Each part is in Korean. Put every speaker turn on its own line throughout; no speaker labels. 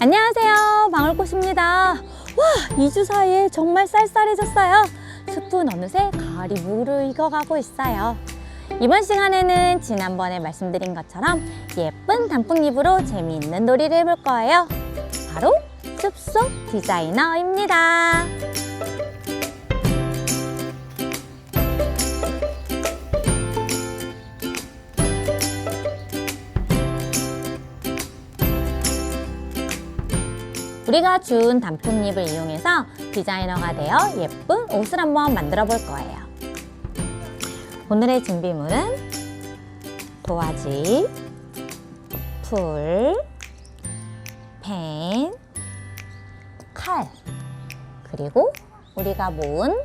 안녕하세요. 방울꽃입니다. 와, 2주 사이에 정말 쌀쌀해졌어요. 숲은 어느새 가을이 무르익어가고 있어요. 이번 시간에는 지난번에 말씀드린 것처럼 예쁜 단풍잎으로 재미있는 놀이를 해볼 거예요. 바로 숲속 디자이너입니다. 우리가 준 단풍잎을 이용해서 디자이너가 되어 예쁜 옷을 한번 만들어 볼 거예요. 오늘의 준비물은 도화지, 풀, 펜, 칼, 그리고 우리가 모은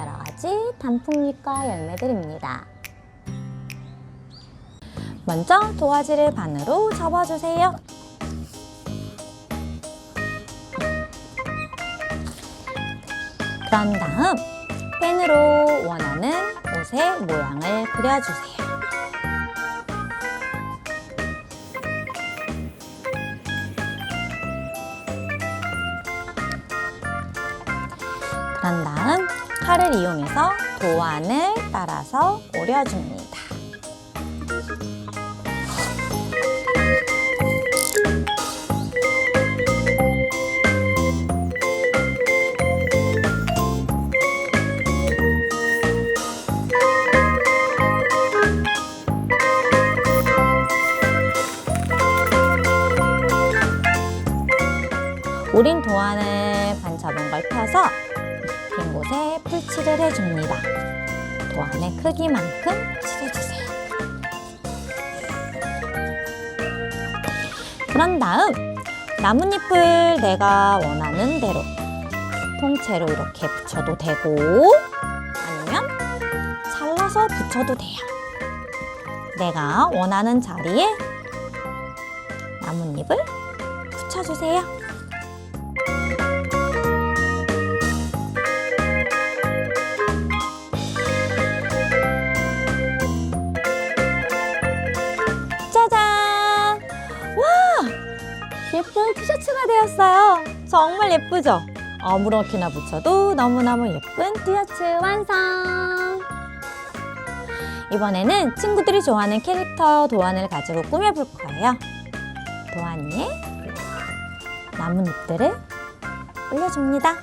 여러 가지 단풍잎과 열매들입니다. 먼저 도화지를 반으로 접어주세요. 그런 다음 펜으로 원하는 옷의 모양을 그려주세요. 그런 다음 칼을 이용해서 도안을 따라서 오려줍니다. 우린 도안을 반 접은 걸 펴서 빈 곳에 풀칠을 해줍니다. 도안의 크기만큼 칠해주세요. 그런 다음 나뭇잎을 내가 원하는 대로 통째로 이렇게 붙여도 되고 아니면 잘라서 붙여도 돼요. 내가 원하는 자리에 나뭇잎을 붙여주세요. 예쁜 티셔츠가 되었어요. 정말 예쁘죠? 아무렇게나 붙여도 너무너무 예쁜 티셔츠 완성! 이번에는 친구들이 좋아하는 캐릭터 도안을 가지고 꾸며볼 거예요. 도안 위에 나뭇잎들을 올려줍니다.